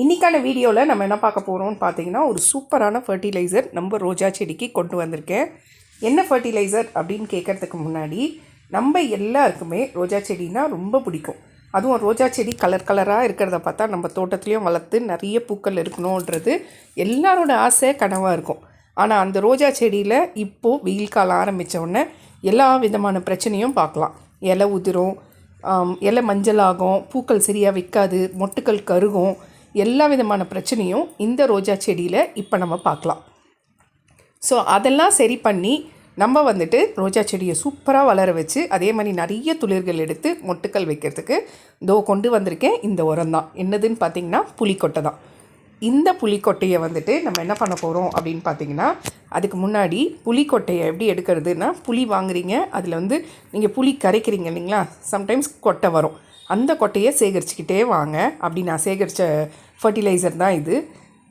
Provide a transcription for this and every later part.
இன்னைக்கான வீடியோவில் நம்ம என்ன பார்க்க போகிறோம்னு பார்த்தீங்கன்னா ஒரு சூப்பரான ஃபர்டிலைசர் நம்ம ரோஜா செடிக்கு கொண்டு வந்திருக்கேன். என்ன ஃபர்டிலைசர் அப்படின்னு கேட்குறதுக்கு முன்னாடி நம்ம எல்லாருக்குமே ரோஜா செடினா ரொம்ப பிடிக்கும். அதுவும் ரோஜா செடி கலர் கலராக இருக்கிறத பார்த்தா நம்ம தோட்டத்துலேயும் வளர்த்து நிறைய பூக்கள் இருக்கணுன்றது எல்லாரோட ஆசை கனவாக இருக்கும். ஆனால் அந்த ரோஜா செடியில் இப்போது வெயில் காலம் ஆரம்பித்தோடனே எல்லா விதமான பிரச்சனையும் பார்க்கலாம். இலை உதிரும் இலை மஞ்சளாகும் பூக்கள் சரியாக விற்காது மொட்டுக்கள் கருகும் எல்லா விதமான பிரச்சனையும் இந்த ரோஜா செடியில் இப்போ நம்ம பார்க்கலாம். ஸோ அதெல்லாம் சரி பண்ணி நம்ம வந்துட்டு ரோஜா செடியை சூப்பராக வளர வச்சு அதே மாதிரி நிறைய துளிர்கள் எடுத்து மொட்டுக்கள் வைக்கிறதுக்கு இதோ கொண்டு வந்திருக்கேன். இந்த உரம் தான். என்னதுன்னு பார்த்தீங்கன்னா புளிக்கொட்டை தான். இந்த புளிக்கொட்டையை வந்துட்டு நம்ம என்ன பண்ண போகிறோம் அப்படின்னு பார்த்தீங்கன்னா அதுக்கு முன்னாடி புளிக்கொட்டையை எப்படி எடுக்கிறதுனா புளி வாங்குறீங்க அதில் வந்து நீங்கள் புளி கரைக்கிறீங்க இல்லைங்களா? சம்டைம்ஸ் கொட்டை வரும். அந்த கொட்டையை சேகரிச்சுக்கிட்டே வாங்க. அப்படி நான் சேகரித்த ஃபர்டிலைசர் தான் இது.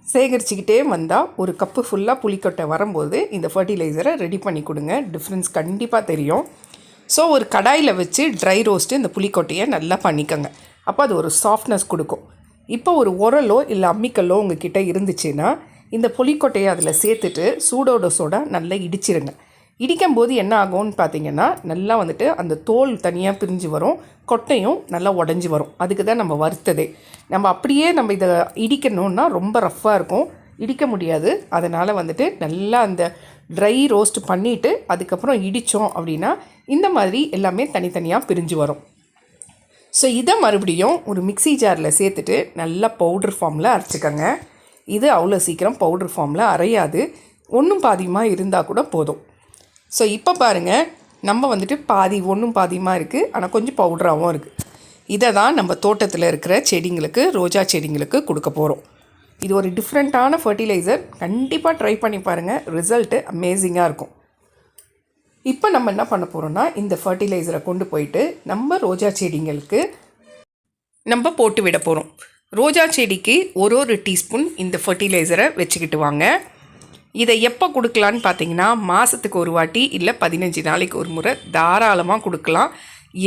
சேகரிச்சுக்கிட்டே வந்தால் ஒரு கப்பு ஃபுல்லாக புளிக்கொட்டை வரும்போது இந்த ஃபர்டிலைசரை ரெடி பண்ணி கொடுங்க. டிஃப்ரென்ஸ் கண்டிப்பாக தெரியும். ஸோ ஒரு கடாயில் வச்சு ட்ரை ரோஸ்ட்டு இந்த புளிக்கொட்டையை நல்லா பண்ணிக்கோங்க. அப்போ அது ஒரு சாஃப்ட்னஸ் கொடுக்கும். இப்போ ஒரு உரலோ இல்லை அம்மிக்கல்லோ கிட்டே இருந்துச்சுன்னா இந்த புளிக்கொட்டையை அதில் சேர்த்துட்டு சூடோட சோடா நல்லா இடிச்சிருங்க. இடிக்கும் போது என்ன ஆகும்னு பார்த்தீங்கன்னா நல்லா வந்துட்டு அந்த தோல் தனியாக பிரிஞ்சு வரும் கொட்டையும் நல்லா உடஞ்சி வரும். அதுக்கு தான் நம்ம வறுத்ததே. நம்ம அப்படியே நம்ம இதை இடிக்கணும்னா ரொம்ப ரஃப்பாக இருக்கும். இடிக்க முடியாது. அதனால் வந்துட்டு நல்லா அந்த ட்ரை ரோஸ்ட் பண்ணிவிட்டு அதுக்கப்புறம் இடித்தோம் அப்படின்னா இந்த மாதிரி எல்லாமே தனித்தனியாக பிரிஞ்சு வரும். ஸோ இதை மறுபடியும் ஒரு மிக்ஸி ஜாரில் சேர்த்துட்டு நல்லா பவுடர் ஃபார்மில் அரைச்சிக்கோங்க. இது அவ்வளோ சீக்கிரம் பவுடர் ஃபார்மில் அரையாது. ஒன்றும் பாதியமாக இருந்தால் கூட போதும். ஸோ இப்போ பாருங்கள் நம்ம வந்துட்டு பாதி ஒன்றும் பாதியமாக இருக்குது ஆனால் கொஞ்சம் பவுடராகவும் இருக்குது இதை தான் நம்ம தோட்டத்தில் இருக்கிற செடிங்களுக்கு ரோஜா செடிங்களுக்கு கொடுக்க போகிறோம் இது ஒரு டிஃப்ரெண்ட்டான ஃபர்டிலைசர் கண்டிப்பாக ட்ரை பண்ணி பாருங்கள் ரிசல்ட்டு அமேசிங்காக இருக்கும். இப்போ நம்ம என்ன பண்ண போகிறோம்னா இந்த ஃபர்டிலைசரை கொண்டு போயிட்டு நம்ம ரோஜா செடிங்களுக்கு நம்ம போட்டு விட போகிறோம் ரோஜா செடிக்கு ஒரு ஒரு டீஸ்பூன் இந்த ஃபர்டிலைசரை வச்சுக்கிட்டு வாங்க. இதை எப்போ கொடுக்கலான்னு பார்த்தீங்கன்னா மாதத்துக்கு ஒரு வாட்டி இல்லை பதினஞ்சு நாளைக்கு ஒரு முறை தாராளமாக கொடுக்கலாம்.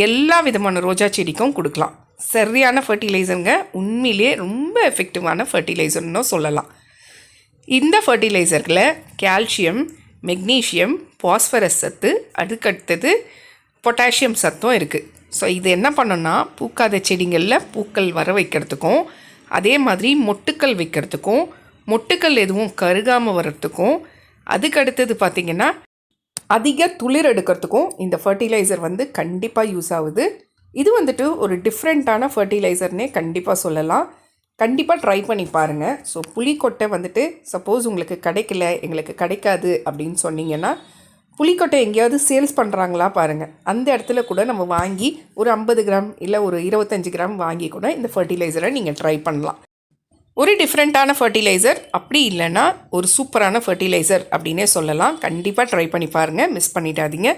எல்லா விதமான ரோஜா செடிக்கும் கொடுக்கலாம். சரியான ஃபர்டிலைசருங்க உண்மையிலேயே ரொம்ப எஃபெக்டிவான ஃபர்டிலைசர்னு சொல்லலாம். இந்த ஃபர்டிலைசரில் கால்சியம் மெக்னீஷியம் பாஸ்பரஸ் சத்து அதுக்கடுத்தது பொட்டாசியம் சத்தும் இருக்குது ஸோ இது என்ன பண்ணோன்னா பூக்காத செடிங்களில் பூக்கள் வர வைக்கிறதுக்கும் அதே மாதிரி மொட்டுக்கள் வைக்கிறதுக்கும் மொட்டுக்கள் எதுவும் கருகாமல் வர்றதுக்கும் அதுக்கு அடுத்தது பார்த்திங்கன்னா அதிக துளிர் எடுக்கிறதுக்கும் இந்த ஃபர்டிலைசர் வந்து கண்டிப்பாக யூஸ் ஆகுது. இது வந்துட்டு ஒரு டிஃப்ரெண்ட்டான ஃபர்டிலைசர்னே கண்டிப்பாக சொல்லலாம். கண்டிப்பாக ட்ரை பண்ணி பாருங்கள் ஸோ புளிக்கொட்டை வந்துட்டு சப்போஸ் உங்களுக்கு கிடைக்கல எங்களுக்கு கிடைக்காது அப்படின்னு சொன்னீங்கன்னா புளிக்கொட்டை எங்கேயாவது சேல்ஸ் பண்ணுறாங்களா பாருங்கள் அந்த இடத்துல கூட நம்ம வாங்கி ஒரு ஐம்பது கிராம் இல்லை ஒரு இருபத்தஞ்சி கிராம் வாங்கி கூட இந்த ஃபர்டிலைசரை நீங்கள் ட்ரை பண்ணலாம். ஒரு டிஃப்ரெண்ட்டான ஃபர்டிலைசர் அப்படி இல்லைன்னா ஒரு சூப்பரான ஃபர்டிலைசர் அப்படின்னே சொல்லலாம். கண்டிப்பாக ட்ரை பண்ணி பாருங்கள் மிஸ் பண்ணிடாதீங்க.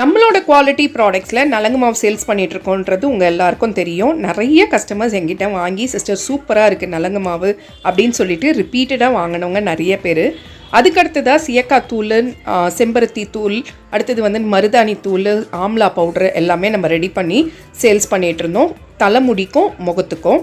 நம்மளோட குவாலிட்டி ப்ராடக்ட்ஸில் நலங்கு மாவு சேல்ஸ் பண்ணிகிட்ருக்கோன்றது உங்கள் எல்லாருக்கும் தெரியும். நிறைய கஸ்டமர்ஸ் எங்கிட்ட வாங்கி சிஸ்டர் சூப்பராக இருக்குது நலங்கு மாவு அப்படின்னு சொல்லிட்டு ரிப்பீட்டடாக வாங்கினவங்க நிறைய பேர். அதுக்கடுத்ததாக சியக்கா தூள் செம்பருத்தி தூள் அடுத்தது வந்து மருதாணி தூள் ஆம்லா பவுடர் எல்லாமே நம்ம ரெடி பண்ணி சேல்ஸ் பண்ணிகிட்ருந்தோம் தலைமுடிக்கும் முகத்துக்கும்.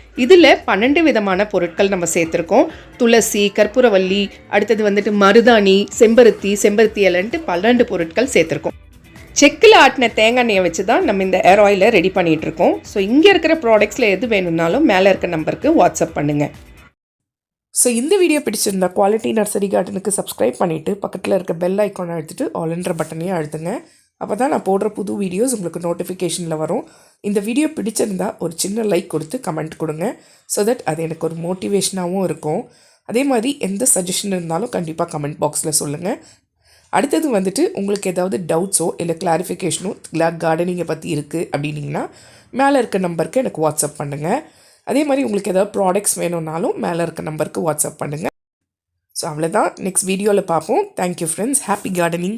இதில் பன்னெண்டு விதமான பொருட்கள் நம்ம சேர்த்துருக்கோம். துளசி கற்பூரவல்லி அடுத்தது வந்துட்டு மருதாணி செம்பருத்தி செம்பருத்தி இலன்ட்டு பன்னெண்டு பொருட்கள் சேர்த்துருக்கோம். செக்கில் ஆட்டின தேங்காய் எண்ணெயை வச்சு தான் நம்ம இந்த ஏர் ஆயிலை ரெடி பண்ணிகிட்ருக்கோம் இருக்கோம் ஸோ இங்கே இருக்கிற ப்ராடக்ட்ஸில் எது வேணும்னாலும் மேலே இருக்க நம்பருக்கு வாட்ஸ்அப் பண்ணுங்கள் ஸோ இந்த வீடியோ பிடிச்சிருந்தா குவாலிட்டி நர்சரி கார்டனுக்கு சப்ஸ்கிரைப் பண்ணிவிட்டு பக்கத்தில் இருக்க பெல் ஐக்கானை அழுத்திட்டு ஆல்ன்ற பட்டனையும் அழுத்துங்க. அப்போ தான் நான் போடுற புது வீடியோஸ் உங்களுக்கு நோட்டிஃபிகேஷனில் வரும். இந்த வீடியோ பிடிச்சிருந்தா ஒரு சின்ன லைக் கொடுத்து கமெண்ட் கொடுங்க. ஸோ தட் அது எனக்கு ஒரு மோட்டிவேஷனாகவும் இருக்கும். அதே மாதிரி எந்த சஜஷன் இருந்தாலும் கண்டிப்பாக கமெண்ட் பாக்ஸில் சொல்லுங்கள் அடுத்தது வந்துட்டு உங்களுக்கு ஏதாவது டவுட்ஸோ இல்லை கிளாரிஃபிகேஷனோ கார்டனிங்கை பற்றி இருக்குது அப்படின்னிங்கன்னா மேலே இருக்க நம்பருக்கு எனக்கு வாட்ஸ்அப் பண்ணுங்கள் அதே மாதிரி உங்களுக்கு ஏதாவது ப்ராடக்ட்ஸ் வேணும்னாலும் மேலே இருக்க நம்பருக்கு வாட்ஸ்அப் பண்ணுங்கள் ஸோ அவ்வளோதான் நெக்ஸ்ட் வீடியோவில் பார்ப்போம். Thank you friends happy gardening